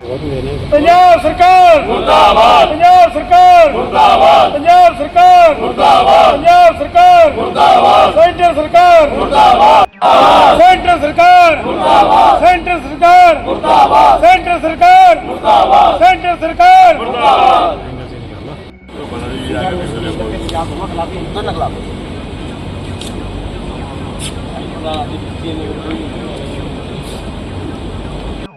ਪੰਜਾਬ ਸਰਕਾਰ! ਮੁਰਦਾਬਾਦ! ਪੰਜਾਬ ਸਰਕਾਰ! ਮੁਰਦਾਬਾਦ! ਪੰਜਾਬ ਸਰਕਾਰ! ਮੁਰਦਾਬਾਦ! ਪੰਜਾਬ ਸਰਕਾਰ! ਮੁਰਦਾਬਾਦ! ਸੈਂਟਰ ਸਰਕਾਰ! ਮੁਰਦਾਬਾਦ! ਸੈਂਟਰ ਸਰਕਾਰ! ਮੁਰਦਾਬਾਦ! ਸੈਂਟਰ ਸਰਕਾਰ! ਮੁਰਦਾਬਾਦ! ਸੈਂਟਰ ਸਰਕਾਰ! ਮੁਰਦਾਬਾਦ! ਸੈਂਟਰ ਸਰਕਾਰ! ਮੁਰਦਾਬਾਦ!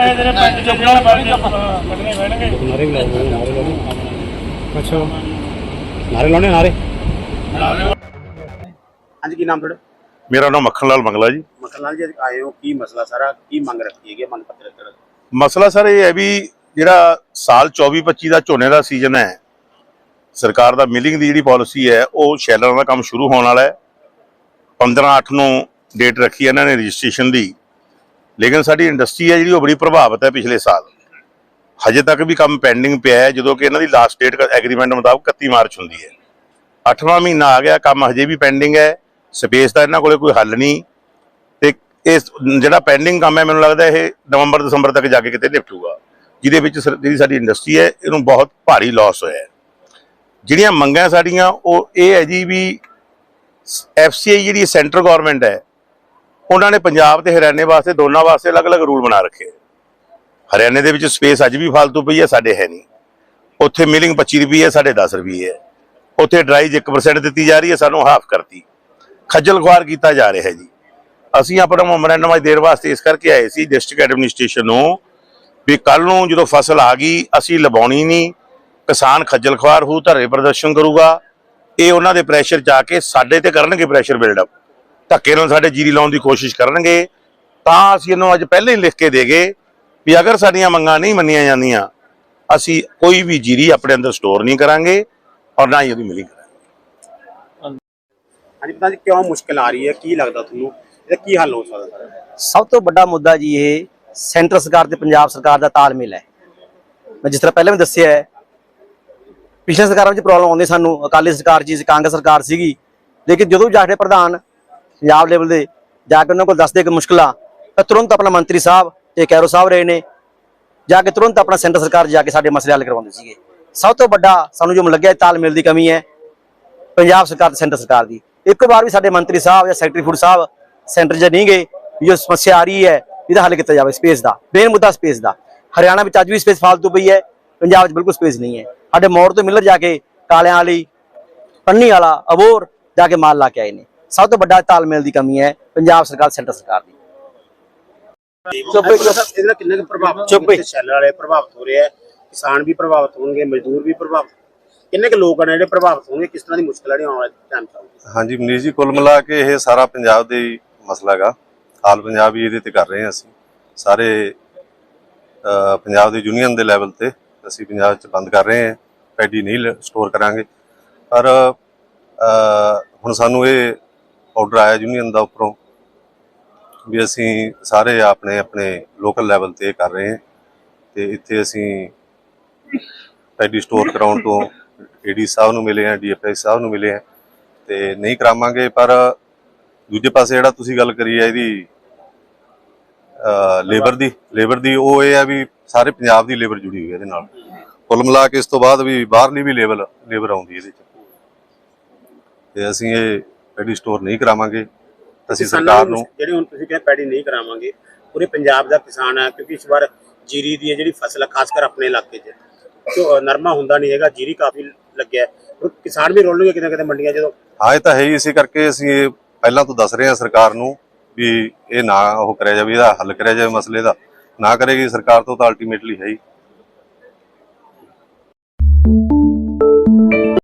ਤੇਰੇ ਪਿੰਡ ਬਾਰੀ ਕੱਢਣੇ ਪੈਣਗੇ। ਨਾਰੇ ਵੀ ਲਾਉਂਦੇ ਨਾਰੇ ਲਾਉਂਦੇ ਅੱਛਾ। ਨਾਰੇ ਲਾਉਣੇ ਨਾਰੇ? ਹਾਂਜੀ ਕੀ ਨਾਮ ਤੁਹਾਡਾ? ਮੇਰਾ ਨਾਮ ਮੱਖਣ ਲਾਲ ਮੰਗਲਾ ਜੀ। ਮੱਖਣ ਲਾਲ ਜੀ ਅੱਜ ਆਏ ਹੋ ਕੀ ਮਸਲਾ ਸਾਰਾ? ਕੀ ਮੰਗ ਰੱਖੀ ਹੈਗੀ ਹੈ ਮੰਗ ਪੱਤਰ ਤੇ ਮਸਲਾ ਸਰ ਇਹ ਹੈ ਵੀ ਜਿਹੜਾ ਸਾਲ 24-25 ਦਾ ਝੋਨੇ ਦਾ ਸੀਜ਼ਨ ਹੈ ਸਰਕਾਰ ਦਾ ਮਿਲਿੰਗ ਦੀ ਜਿਹੜੀ ਪਾਲਿਸੀ ਹੈ ਉਹ ਸ਼ੈਲਰਾਂ ਦਾ ਕੰਮ ਸ਼ੁਰੂ ਹੋਣ ਵਾਲਾ ਹੈ। 15-8 ਨੂੰ ਡੇਟ ਰੱਖੀ ਹੈ ਇਹਨਾਂ ਨੇ ਰਜਿਸਟ੍ਰੇਸ਼ਨ ਦੀ। ਲੇਕਿਨ ਸਾਡੀ ਇੰਡਸਟਰੀ ਹੈ ਜਿਹੜੀ ਉਹ ਬੜੀ ਪ੍ਰਭਾਵਿਤ ਹੈ ਪਿਛਲੇ ਸਾਲ। ਹਜੇ ਤੱਕ ਵੀ ਕੰਮ ਪੈਂਡਿੰਗ ਪਿਆ ਹੈ, ਜਦੋਂ ਕਿ ਇਹਨਾਂ ਦੀ ਲਾਸਟ ਡੇਟ ਐਗਰੀਮੈਂਟ ਮੁਤਾਬਕ 31 ਮਾਰਚ ਹੁੰਦੀ ਹੈ। 8ਵਾਂ ਮਹੀਨਾ ਆ ਗਿਆ, ਕੰਮ ਹਜੇ ਵੀ ਪੈਂਡਿੰਗ ਹੈ ਸਪੇਸ ਦਾ ਇਹਨਾਂ ਕੋਲੇ ਕੋਈ ਹੱਲ ਨਹੀਂ। ਤੇ ਇਸ ਜਿਹੜਾ ਪੈਂਡਿੰਗ ਕੰਮ ਹੈ, ਮੈਨੂੰ ਲੱਗਦਾ ਇਹ ਨਵੰਬਰ, ਦਸੰਬਰ ਤੱਕ ਜਾ ਕੇ ਕਿਤੇ ਨਿਪਟੂਗਾ। ਜਿਹਦੇ ਵਿੱਚ ਸਰ- ਜਿਹੜੀ ਸਾਡੀ ਇੰਡਸਟਰੀ ਹੈ, ਇਹਨੂੰ ਬਹੁਤ ਭਾਰੀ ਲਾਸ ਹੋਇਆ ਜਿਹੜੀਆਂ ਮੰਗਾਂ ਸਾਡੀਆਂ, ਉਹ ਇਹ ਹੈ ਜੀ ਵੀ ਐਫਸੀਆਈ ਜਿਹੜੀ ਸੈਂਟਰ ਗਵਰਨਮੈਂਟ ਹੈ ਉਹਨਾਂ ਨੇ ਪੰਜਾਬ ਤੇ ਹਰਿਆਣੇ ਵਾਸਤੇ ਦੋਨਾਂ ਵਾਸਤੇ ਅਲੱਗ-ਅਲੱਗ ਰੂਲ ਬਣਾ ਰੱਖੇ। ਹਰਿਆਣੇ ਦੇ ਵਿੱਚ ਸਪੇਸ ਅੱਜ ਵੀ ਫालतू ਪਈ ਹੈ, ਸਾਡੇ ਹੈ ਨਹੀਂ। ਉੱਥੇ ਮਿਲਿੰਗ 25 ਰੁਪਏ ਹੈ, ਸਾਡੇ 10 ਰੁਪਏ ਹੈ। ਉੱਥੇ ਡਰਾਈਜ 1% ਦਿੱਤੀ ਜਾ ਰਹੀ ਹੈ, ਸਾਨੂੰ ਹਾਫ ਕਰਤੀ। ਖੱਜਲ ਖੁਆਰ ਕੀਤਾ ਜਾ ਰਿਹਾ ਹੈ ਜੀ। ਅਸੀਂ ਆਪਣਾ ਮੈਮੋਰੈਂਡਮ ਅੱਜ ਦੇਰ ਵਾਸਤੇ ਇਸ ਕਰਕੇ ਆਏ ਸੀ ਡਿਸਟ੍ਰਿਕਟ ਐਡਮਿਨਿਸਟ੍ਰੇਸ਼ਨ ਨੂੰ, ਵੀ ਕੱਲ ਨੂੰ ਜਦੋਂ ਫਸਲ ਆ ਗਈ, ਅਸੀਂ ਲਵਾਉਣੀ ਨਹੀਂ, ਕਿਸਾਨ ਖੱਜਲ ਖੁਆਰ ਹੋ, ਧਰਨੇ ਪ੍ਰਦਰਸ਼ਨ ਕਰੂਗਾ। ਇਹ ਉਹਨਾਂ ਦੇ ਪ੍ਰੈਸ਼ਰ ਚ ਆ ਕੇ ਸਾਡੇ ਤੇ ਕਰਨਗੇ ਪ੍ਰੈਸ਼ਰ ਬਿਲਡ ਅਪ ਧੱਕੇ ਨਾਲ ਸਾਡੇ ਜੀਰੀ ਲਾਉਣ ਦੀ ਕੋਸ਼ਿਸ਼ ਕਰਨਗੇ ਤਾਂ ਅਸੀਂ ਇਹਨੂੰ ਅੱਜ ਪਹਿਲਾਂ ਹੀ ਲਿਖ ਕੇ ਦੇਗੇ ਵੀ ਅਗਰ ਸਾਡੀਆਂ ਮੰਗਾਂ ਨਹੀਂ ਮੰਨੀਆਂ ਜਾਂਦੀਆਂ ਅਸੀਂ ਕੋਈ ਵੀ ਜੀਰੀ ਆਪਣੇ ਅੰਦਰ ਸਟੋਰ ਨਹੀਂ ਕਰਾਂਗੇ ਔਰ ਨਾ ਹੀ ਉਹਦੀ ਮਿਲਿੰਗ ਕਰਾਂਗੇ। ਹਾਂਜੀ ਪਤਾ ਜੀ ਕਿਉਂ ਮੁਸ਼ਕਲ ਆ ਰਹੀ ਹੈ ਕੀ ਲੱਗਦਾ ਤੁਹਾਨੂੰ? ਇਹਦਾ ਕੀ ਹੱਲ ਹੋ ਸਕਦਾ? ਸਭ ਤੋਂ ਵੱਡਾ ਮੁੱਦਾ ਜੀ ਇਹ ਸੈਂਟਰ ਸਰਕਾਰ ਤੇ ਪੰਜਾਬ ਸਰਕਾਰ ਦਾ ਤਾਲਮੇਲ ਹੈ। ਮੈਂ ਜਿਸ ਤਰ੍ਹਾਂ ਪਹਿਲਾਂ ਵੀ ਦੱਸਿਆ ਹੈ ਪਿਛਲੇ ਸਰਕਾਰਾਂ ਵਿੱਚ ਪ੍ਰੋਬਲਮ ਆਉਂਦੀ ਸਾਨੂੰ ਅਕਾਲੀ ਸਰਕਾਰ ਜੀ ਸੀ ਕਾਂਗਰਸ ਸਰਕਾਰ ਸੀਗੀ ਲੇਕਿਨ ਜਦੋਂ ਵੀ ਜਾ ਕੇ ਪ੍ਰਧਾਨ ਪੰਜਾਬ ਲੈਵਲ ਦੇ ਜਾ ਕੇ ਉਹਨਾਂ ਕੋਲ ਦੱਸਦੇ ਕਿ ਮੁਸ਼ਕਲਾਂ, ਤਾਂ ਤੁਰੰਤ ਆਪਣਾ ਮੰਤਰੀ ਸਾਹਿਬ ਤੇ ਕੈਰੋ ਸਾਹਿਬ ਰਹੇ ਨੇ, ਜਾ ਕੇ ਤੁਰੰਤ ਆਪਣਾ ਸੈਂਟਰ ਸਰਕਾਰ ਜਾ ਕੇ ਸਾਡੇ ਮਸਲੇ ਹੱਲ ਕਰਵਾਉਂਦੇ ਸੀਗੇ। ਸਭ ਤੋਂ ਵੱਡਾ ਸਾਨੂੰ ਜੋ ਲੱਗਿਆ ਤਾਲਮੇਲ ਦੀ ਕਮੀ ਹੈ, ਪੰਜਾਬ ਸਰਕਾਰ ਤੇ ਸੈਂਟਰ ਸਰਕਾਰ ਦੀ। ਇੱਕ ਵਾਰ ਵੀ ਸਾਡੇ ਮੰਤਰੀ ਸਾਹਿਬ ਜਾਂ ਸੈਕਟਰੀ ਫੂਡ ਸਾਹਿਬ ਸੈਂਟਰ 'ਚ ਨਹੀਂ ਗਏ ਜੋ ਸਮੱਸਿਆ ਆ ਰਹੀ ਹੈ, ਇਹਦਾ ਹੱਲ ਕੀਤਾ ਜਾਵੇ ਸਪੇਸ ਦਾ। ਮੇਨ ਮੁੱਦਾ ਸਪੇਸ ਦਾ। ਹਰਿਆਣਾ ਵਿੱਚ ਅੱਜ ਵੀ ਸਪੇਸ ਫਾਲਤੂ ਪਈ ਹੈ, ਪੰਜਾਬ 'ਚ ਬਿਲਕੁਲ ਸਪੇਸ ਨਹੀਂ ਹੈ। ਸਾਡੇ ਮੋੜ ਤੋਂ ਮਿਲਰ ਜਾ ਕੇ ਕਾਲਿਆਂ ਵਾਲੀ, ਪੰਨੀ ਵਾਲਾ ਅਬੋਰ ਜਾ ਕੇ ਮਾਲ ਲਾ ਕੇ ਆਏ ਨੇ। ਸਭ ਤੋਂ ਵੱਡਾ ਤਾਲਮੇਲ ਦੀ ਕਮੀ ਹੈ ਪੰਜਾਬ ਸਰਕਾਰ ਸੈਂਟਰ ਸਰਕਾਰ ਦੀ। ਚੁੱਪ ਇਹਦੇ ਕਿੰਨੇ ਕੁ ਪ੍ਰਭਾਵਿਤ ਚੁੱਪ ਸ਼ੈਲਰ ਵਾਲੇ ਪ੍ਰਭਾਵਿਤ ਹੋ ਰਹੇ ਆ ਕਿਸਾਨ ਵੀ ਪ੍ਰਭਾਵਿਤ ਹੋਣਗੇ ਮਜ਼ਦੂਰ ਵੀ ਪ੍ਰਭਾਵਿਤ। ਕਿੰਨੇ ਕੁ ਲੋਕ ਨੇ ਜਿਹੜੇ ਪ੍ਰਭਾਵਿਤ ਹੋਣਗੇ? ਕਿਸ ਤਰ੍ਹਾਂ ਦੀ ਮੁਸ਼ਕਲ ਆਣੀ ਆਉਣ ਵਾਲੇ ਟਾਈਮ ਚ ਆਊਗੀ ਹਾਂਜੀ ਮਨੀਸ਼ ਜੀ ਕੁੱਲ ਮਿਲਾ ਕੇ ਇਹ ਸਾਰਾ ਪੰਜਾਬ ਦੇ ਹੀ ਮਸਲਾ ਹੈਗਾ। ਆਲ ਪੰਜਾਬ ਹੀ ਇਹਦੇ ਤੇ ਕਰ ਰਹੇ ਹਾਂ ਅਸੀਂ। ਸਾਰੇ ਪੰਜਾਬ ਦੇ ਯੂਨੀਅਨ ਦੇ ਲੈਵਲ ਤੇ ਅਸੀਂ ਪੰਜਾਬ 'ਚ ਬੰਦ ਕਰ ਰਹੇ ਹਾਂ। ਪੈਡੀ ਨਹੀਂ ਸਟੋਰ ਕਰਾਂਗੇ। ਪਰ ਹੁਣ ਸਾਨੂੰ ਇਹ ਆਰਡਰ ਆਇਆ ਯੂਨੀਅਨ ਦਾ ਉੱਪਰੋਂ ਵੀ ਅਸੀਂ ਸਾਰੇ ਆਪਣੇ ਆਪਣੇ ਲੋਕਲ ਲੈਵਲ ਤੇ ਕਰ ਰਹੇ ਹਾਂ ਤੇ ਇੱਥੇ ਅਸੀਂ ਪੈਡੀ ਸਟੋਰ ਕਰਾਉਣ ਤੋਂ ਏਡੀ ਸਾਹਿਬ ਨੂੰ ਮਿਲੇ ਆ ਡੀਐਫਐਸ ਸਾਹਿਬ ਨੂੰ ਮਿਲੇ ਆ ਤੇ ਨਹੀਂ ਕਰਾਵਾਂਗੇ, ਪਰ ਦੂਜੇ ਪਾਸੇ ਜਿਹੜਾ ਤੁਸੀਂ ਗੱਲ ਕਰੀ ਹੈ ਇਹਦੀ ਲੇਬਰ ਦੀ ਲੇਬਰ ਦੀ ਉਹ ਇਹ ਆ ਵੀ ਸਾਰੇ ਪੰਜਾਬ ਦੀ ਲੇਬਰ ਜੁੜੀ ਹੋਈ ਹੈ ਇਹਦੇ ਨਾਲ। ਕੁੱਲ ਮਿਲਾ ਕੇ ਇਸ ਤੋਂ ਬਾਅਦ ਵੀ ਬਾਹਰਲੀ ਵੀ ਲੇਬਰ ਲੇਬਰ ਆਉਂਦੀ ਇਹਦੇ ਚ। ਤੇ ਅਸੀਂ ਇਹ ਪੈਡੀ ਸਟੋਰ ਨਹੀਂ ਕਰਾਵਾਂਗੇ ਅਸੀਂ ਸਰਕਾਰ ਨੂੰ ਜਿਹੜੀ ਹੁਣ ਤੁਸੀਂ ਕਹਿੰਦੇ ਪੈੜੀ ਨਹੀਂ ਕਰਾਵਾਂਗੇ ਪੂਰੇ ਪੰਜਾਬ ਦਾ ਕਿਸਾਨ ਹੈ ਕਿਉਂਕਿ ਇਸ ਵਾਰ ਜੀਰੀ ਦੀ ਜਿਹੜੀ ਫਸਲ ਹੈ ਖਾਸ ਕਰ ਆਪਣੇ ਇਲਾਕੇ 'ਚ। ਜੋ ਨਰਮਾ ਹੁੰਦਾ ਨਹੀਂ ਹੈਗਾ ਜੀਰੀ ਕਾਫੀ ਲੱਗਿਆ ਕਿਸਾਨ ਵੀ ਰੋਲਣਗੇ ਕਿਤੇ ਕਿਤੇ ਮੰਡੀਆਂ ਜਦੋਂ। ਹਾਂ ਇਹ ਤਾਂ ਹੈ ਹੀ ਇਸੇ ਕਰਕੇ ਅਸੀਂ ਇਹ ਪਹਿਲਾਂ ਤੋਂ ਦੱਸ ਰਹੇ ਹਾਂ ਸਰਕਾਰ ਨੂੰ ਵੀ ਇਹ ਨਾ ਉਹ ਕਰਿਆ ਜਾਵੇ ਇਹਦਾ ਹੱਲ ਕਰਿਆ ਜਾਵੇ ਮਸਲੇ ਦਾ। ਨਾ ਕਰੇਗੀ ਸਰਕਾਰ ਤੋਂ ਤਾਂ ਅਲਟੀਮੇਟਲੀ ਹੈ ਹੀ।